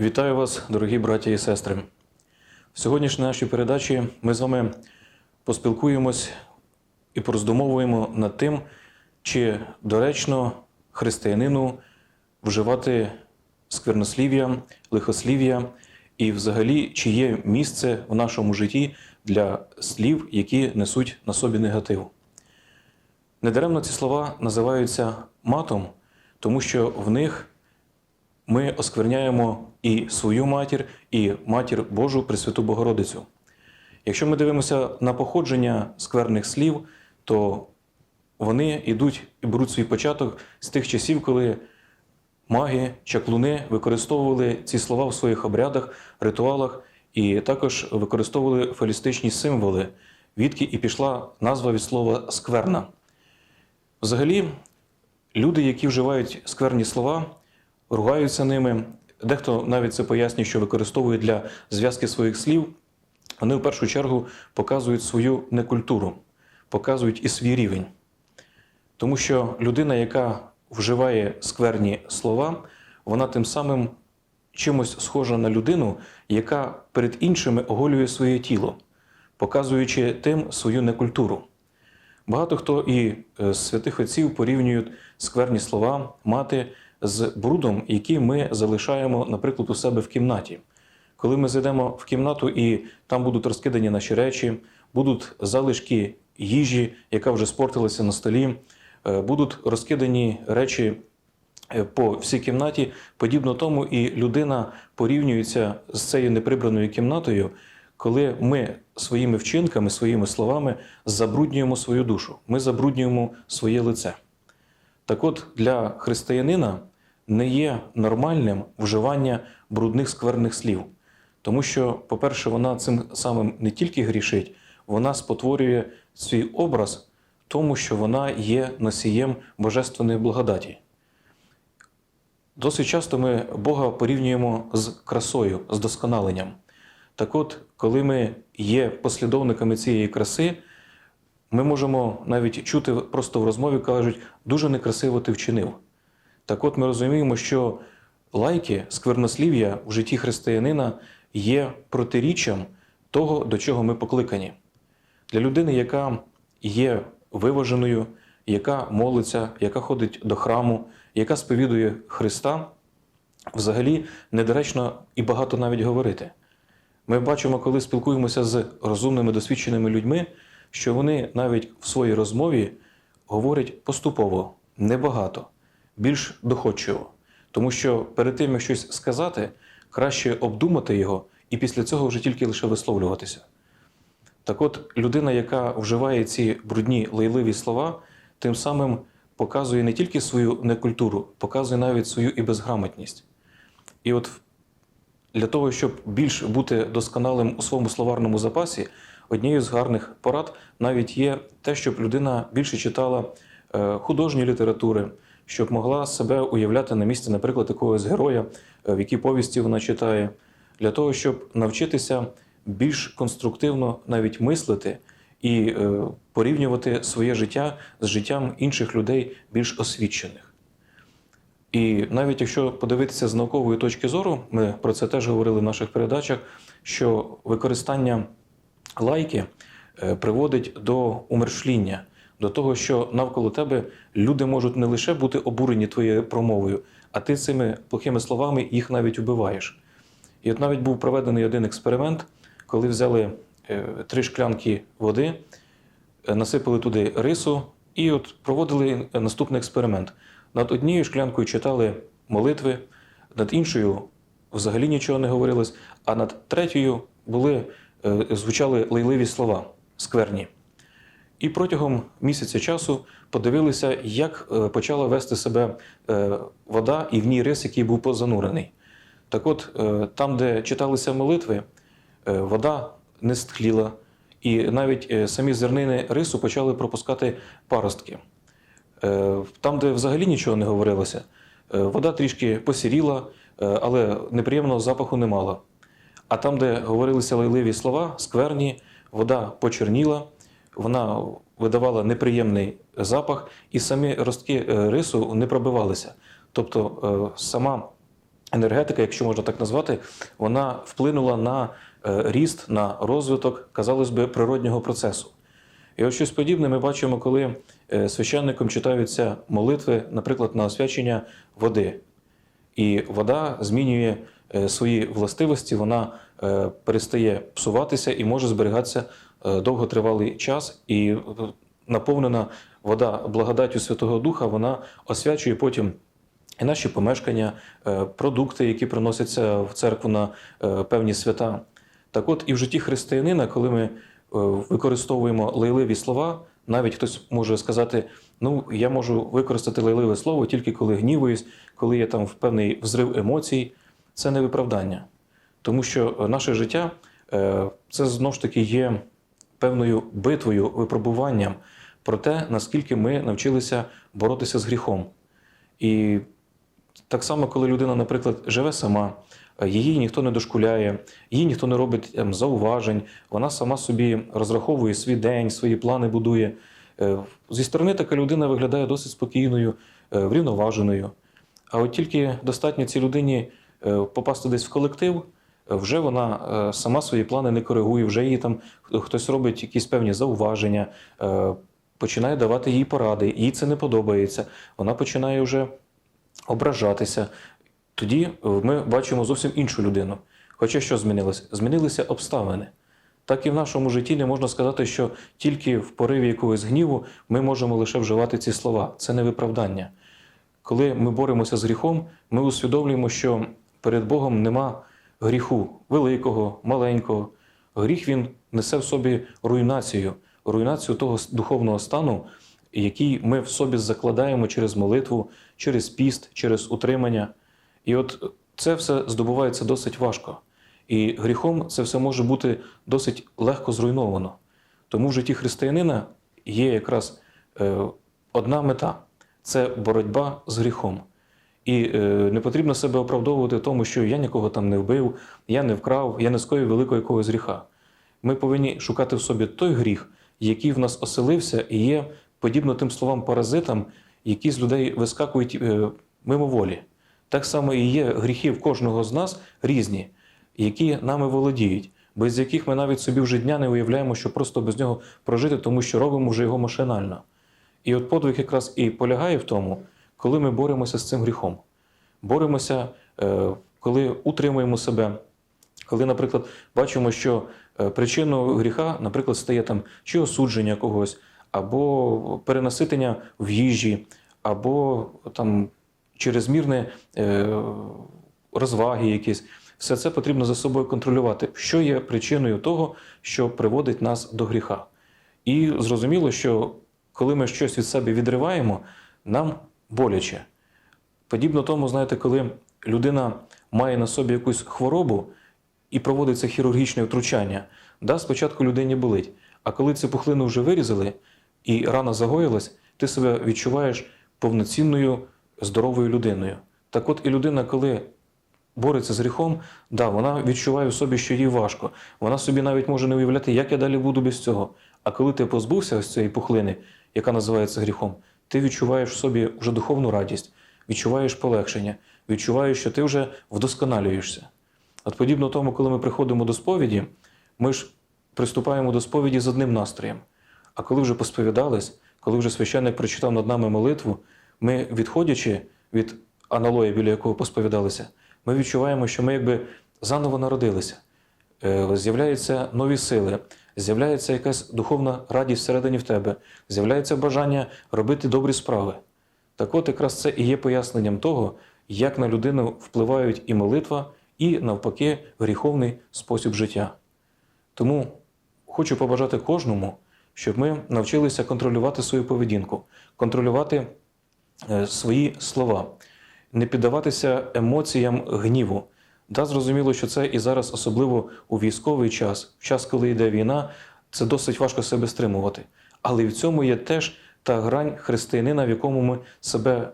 Вітаю вас, дорогі браті і сестри. В сьогоднішній нашій передачі ми з вами поспілкуємось і пороздумовуємо над тим, чи доречно християнину вживати сквернослів'я, лихослів'я, і взагалі, чи є місце в нашому житті для слів, які несуть на собі негатив. Недаремно ці слова називаються матом, тому що в них ми оскверняємо і свою матір, і матір Божу Пресвяту Богородицю. Якщо ми дивимося на походження скверних слів, то вони йдуть і беруть свій початок з тих часів, коли маги, чаклуни використовували ці слова в своїх обрядах, ритуалах і також використовували фалістичні символи, відки і пішла назва від слова скверна. Взагалі, люди, які вживають скверні слова, ругаються ними. Дехто навіть це пояснює, що використовують для зв'язки своїх слів. Вони в першу чергу показують свою некультуру, показують і свій рівень. Тому що людина, яка вживає скверні слова, вона тим самим чимось схожа на людину, яка перед іншими оголює своє тіло, показуючи тим свою некультуру. Багато хто і е, з святих отців порівнюють скверні слова мати з брудом, який ми залишаємо, наприклад, у себе в кімнаті. Коли ми зайдемо в кімнату і там будуть розкидані наші речі, будуть залишки їжі, яка вже спортилася на столі, е, будуть розкидані речі е, по всій кімнаті, подібно тому і людина порівнюється з цією неприбраною кімнатою, коли ми своїми вчинками, своїми словами забруднюємо свою душу, ми забруднюємо своє лице. Так от для християнина не є нормальним вживання брудних скверних слів, тому що, по-перше, вона цим самим не тільки грішить, вона спотворює свій образ, тому що вона є носієм божественної благодаті. Досить часто ми Бога порівнюємо з красою, з досконаленням. Так от, коли ми є послідовниками цієї краси, ми можемо навіть чути просто в розмові, кажуть, дуже некрасиво ти вчинив. Так от ми розуміємо, що лайки, сквернослів'я в житті християнина є протиріччям того, до чого ми покликані. Для людини, яка є виваженою, яка молиться, яка ходить до храму, яка сповідує Христа, взагалі недоречно і багато навіть говорити. Ми бачимо, коли спілкуємося з розумними досвідченими людьми, що вони навіть в своїй розмові говорять поступово, небагато, більш доходчиво. Тому що перед тим, як щось сказати, краще обдумати його і після цього вже тільки лише висловлюватися. Так от, людина, яка вживає ці брудні лайливі слова, тим самим показує не тільки свою некультуру, показує навіть свою і безграмотність. І от для того, щоб більш бути досконалим у своєму словарному запасі, однією з гарних порад навіть є те, щоб людина більше читала е, художні літератури, щоб могла себе уявляти на місці, наприклад, якогось героя, е, в якій повісті вона читає, для того, щоб навчитися більш конструктивно навіть мислити і е, порівнювати своє життя з життям інших людей більш освічених. І навіть якщо подивитися з наукової точки зору, ми про це теж говорили в наших передачах, що використання лайки е, приводить до умершління, до того, що навколо тебе люди можуть не лише бути обурені твоєю промовою, а ти цими плохими словами їх навіть убиваєш. І от навіть був проведений один експеримент, коли взяли е, три шклянки води, е, насипали туди рису і от проводили наступний експеримент. Над однією шклянкою читали молитви, над іншою взагалі нічого не говорилось, а над третьою були, звучали лайливі слова скверні. І протягом місяця часу подивилися, як е, почала вести себе е, вода і в ній рис, який був позанурений. Так от, е, там, де читалися молитви, е, вода не стхліла, і навіть е, самі зернини рису почали пропускати паростки. Е, Там, де взагалі нічого не говорилося, е, вода трішки посіріла, е, але неприємного запаху не мала. А там, де говорилися лайливі слова, скверні, вода почерніла, вона видавала неприємний запах, і самі ростки е, рису не пробивалися. Тобто е, сама енергетика, якщо можна так назвати, вона вплинула на е, ріст, на розвиток, казалось би, природнього процесу. І ось щось подібне ми бачимо, коли священником читаються молитви, наприклад, на освячення води. І вода змінює свої властивості, вона е, перестає псуватися і може зберігатися е, довготривалий час. І е, наповнена вода благодаттю Святого Духа, вона освячує потім і наші помешкання, е, продукти, які приносяться в церкву на е, певні свята. Так от і в житті християнина, коли ми е, використовуємо лайливі слова, навіть хтось може сказати: ну, я можу використати лайливе слово тільки коли гнівуюсь, коли є там певний взрив емоцій, це не виправдання. Тому що наше життя е, це знову ж таки є певною битвою, випробуванням про те, наскільки ми навчилися боротися з гріхом. І так само, коли людина, наприклад, живе сама, е, її ніхто не дошкуляє, їй ніхто не робить ем, зауважень, вона сама собі розраховує свій день, свої плани будує. Е, Зі сторони така людина виглядає досить спокійною, врівноваженою. А от тільки достатньо цій людині попасти десь в колектив, е, вже вона е, сама свої плани не коригує, вже їй там хтось робить якісь певні зауваження, е, починає давати їй поради, їй це не подобається. Вона починає вже ображатися. Тоді е, ми бачимо зовсім іншу людину. Хоча що змінилося? Змінилися обставини. Так і в нашому житті не можна сказати, що тільки в пориві якогось гніву ми можемо лише вживати ці слова. Це не виправдання. Коли ми боремося з гріхом, ми усвідомлюємо, що перед Богом нема гріху великого, маленького. Гріх він несе в собі руйнацію, руйнацію того духовного стану, який ми в собі закладаємо через молитву, через піст, через утримання. І от це все здобувається досить важко. І гріхом це все може бути досить легко зруйновано. Тому в житті християнина є якраз е, одна мета це боротьба з гріхом. І е, не потрібно себе оправдовувати в тому, що я нікого там не вбив, я не вкрав, я не скоїв великого якогось гріха. Ми повинні шукати в собі той гріх, який в нас оселився і є подібно тим словам паразитам, які з людей вискакують е, мимоволі. Так само і є гріхи в кожного з нас різні, які нами володіють, без яких ми навіть собі вже дня не уявляємо, що просто без нього прожити, тому що робимо вже його машинально. І от подвиг якраз і полягає в тому, коли ми боремося з цим гріхом. Боремося, е, коли утримуємо себе, коли, наприклад, бачимо, що е, причиною гріха, наприклад, стає там чи осудження когось, або перенаситення в їжі, або там чрезмірне е, розваги якісь. Все це потрібно за собою контролювати, що є причиною того, що приводить нас до гріха. І зрозуміло, що коли ми щось від себе відриваємо, нам боляче. Подібно тому, знаєте, коли людина має на собі якусь хворобу і проводиться хірургічне втручання, да, спочатку людині болить. А коли цю пухлину вже вирізали і рана загоїлась, ти себе відчуваєш повноцінною здоровою людиною. Так от і людина, коли бореться з гріхом, да, вона відчуває в собі, що їй важко. Вона собі навіть може не уявляти, як я далі буду без цього. А коли ти позбувся ось цієї пухлини, яка називається гріхом, ти відчуваєш в собі вже духовну радість, відчуваєш полегшення, відчуваєш, що ти вже вдосконалюєшся. От подібно тому, коли ми приходимо до сповіді, ми ж приступаємо до сповіді з одним настроєм. А коли вже посповідались, коли вже священник прочитав над нами молитву, ми, відходячи від аналоя, біля якого посповідалися, ми відчуваємо, що ми якби заново народилися. Е, З'являються нові сили, з'являється якась духовна радість всередині в тебе, з'являється бажання робити добрі справи. Так от якраз це і є поясненням того, як на людину впливають і молитва, і навпаки гріховний спосіб життя. Тому хочу побажати кожному, щоб ми навчилися контролювати свою поведінку, контролювати е, свої слова, не піддаватися емоціям гніву. Да, зрозуміло, що це і зараз, особливо у військовий час, в час, коли йде війна, це досить важко себе стримувати. Але в цьому є теж та грань християнина, в якому ми себе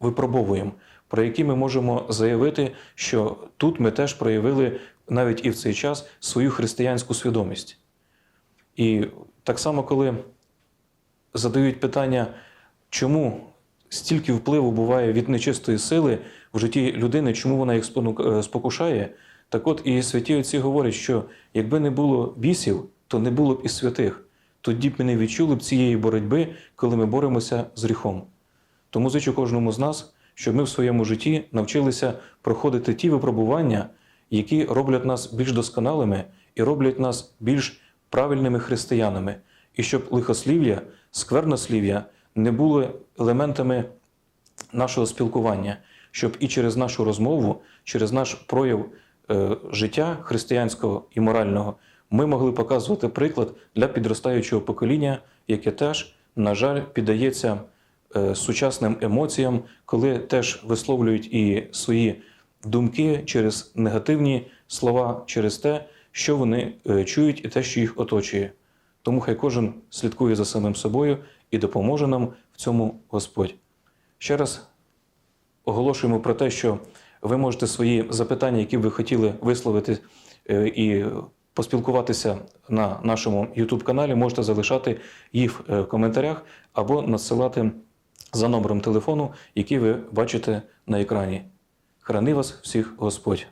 випробовуємо, про які ми можемо заявити, що тут ми теж проявили навіть і в цей час свою християнську свідомість. І так само, коли задають питання, чому стільки впливу буває від нечистої сили, в житті людини, чому вона їх е, спокушає. Так от і святі отці говорять, що якби не було бісів, то не було б і святих. Тоді б ми не відчули б цієї боротьби, коли ми боремося з гріхом. Тому зичу кожному з нас, щоб ми в своєму житті навчилися проходити ті випробування, які роблять нас більш досконалими і роблять нас більш правильними християнами, і щоб лихослів'я, сквернослів'я не були елементами нашого спілкування, щоб і через нашу розмову, через наш прояв е, життя християнського і морального ми могли показувати приклад для підростаючого покоління, яке теж, на жаль, піддається е, сучасним емоціям, коли теж висловлюють і свої думки через негативні слова, через те, що вони е, чують, і те, що їх оточує. Тому хай кожен слідкує за самим собою і допоможе нам в цьому Господь. Ще раз оголошуємо про те, що ви можете свої запитання, які ви хотіли висловити е, і поспілкуватися на нашому YouTube каналі, можете залишати їх е, в коментарях або надсилати за номером телефону, який ви бачите на екрані. Храни вас всіх Господь!